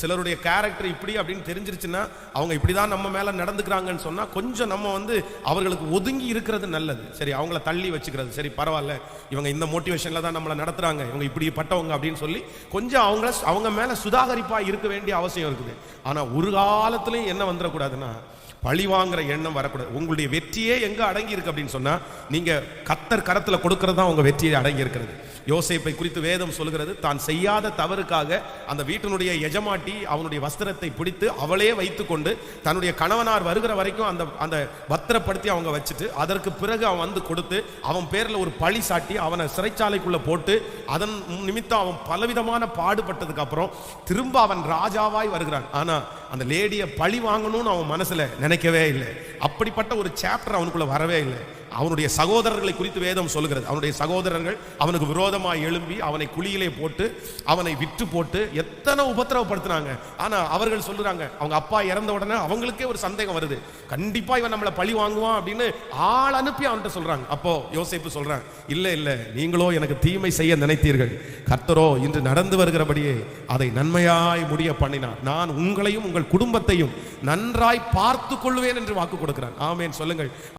சிலருடைய கேரக்டர் இப்படி அப்படின்னு தெரிஞ்சிருச்சுன்னா அவங்க இப்படி தான் நம்ம மேலே நடந்துக்கிறாங்கன்னு சொன்னால் கொஞ்சம் நம்ம வந்து அவர்களுக்கு ஒதுங்கி இருக்கிறது நல்லது. சரி அவங்கள தள்ளி வச்சுக்கிறது. சரி பரவாயில்ல. இவங்க இந்த மோட்டிவேஷனில் தான் நம்மளை நடத்துகிறாங்க இவங்க இப்படி பட்டவங்க அப்படின்னு சொல்லி கொஞ்சம் அவங்கள அவங்க மேலே சுதாகரிப்பாக இருக்க வேண்டிய அவசியம் இருக்குது. ஆனால் ஒரு காலத்துலையும் என்ன வந்துடக்கூடாதுன்னா பழி வாங்குற எண்ணம் வரக்கூடாது. உங்களுடைய வெற்றியே எங்கே அடங்கி இருக்கு அப்படின்னு சொன்னால் நீங்கள் கத்தர் கரத்தில் கொடுக்கறது தான் உங்கள் வெற்றியை அடங்கி இருக்கிறது. யோசேப்பை குறித்து வேதம் சொல்கிறது தான் செய்யாத தவறுக்காக அந்த வீட்டினுடைய எஜமாட்டி அவனுடைய வஸ்திரத்தை பிடித்து அவளே வைத்துக்கொண்டு தன்னுடைய கணவனார் வருகிற வரைக்கும் அந்த அந்த பத்திரப்படுத்தி அவங்க வச்சுட்டு அதற்கு பிறகு அவன் வந்து கொடுத்து அவன் பேரில் ஒரு பழி சாட்டி அவனை சிறைச்சாலைக்குள்ள போட்டு அதன் நிமித்தம் அவன் பலவிதமான பாடுபட்டதுக்கு அப்புறம் திரும்ப அவன் ராஜாவாய் வருகிறான். ஆனா அந்த லேடியை பழி வாங்கணும்னு அவன் மனசுல நினைக்கவே இல்லை. அப்படிப்பட்ட ஒரு சாப்டர் அவனுக்குள்ள வரவே இல்லை. அவனுடைய சகோதரர்களை குறித்து வேதம் சொல்கிறது அவனுடைய சகோதரர்கள் அவனுக்கு விரோதமாக எழும்பி அவனை குழியிலே போட்டு அவனை விற்று போட்டு எத்தனை உபத்திரவப்படுத்தினாங்க. ஆனால் அவர்கள் சொல்கிறாங்க அவங்க அப்பா இறந்த உடனே அவங்களுக்கே ஒரு சந்தேகம் வருது. கண்டிப்பாக இவன் நம்மளை பழி வாங்குவான் அப்படின்னு ஆள் அனுப்பி அவன்கிட்ட சொல்றாங்க. அப்போ யோசிப்பு சொல்றான் இல்லை இல்லை நீங்களோ எனக்கு தீமை செய்ய நினைத்தீர்கள். கர்த்தரோ இன்று நடந்து வருகிறபடியே அதை நன்மையாய் முடிய பண்ணினார். நான் உங்களையும் உங்கள் குடும்பத்தையும் நன்றாய் பார்த்து கொள்வேன் என்று வாக்கு கொடுக்கிறான் ஆமேன். சொல்லுங்கள்.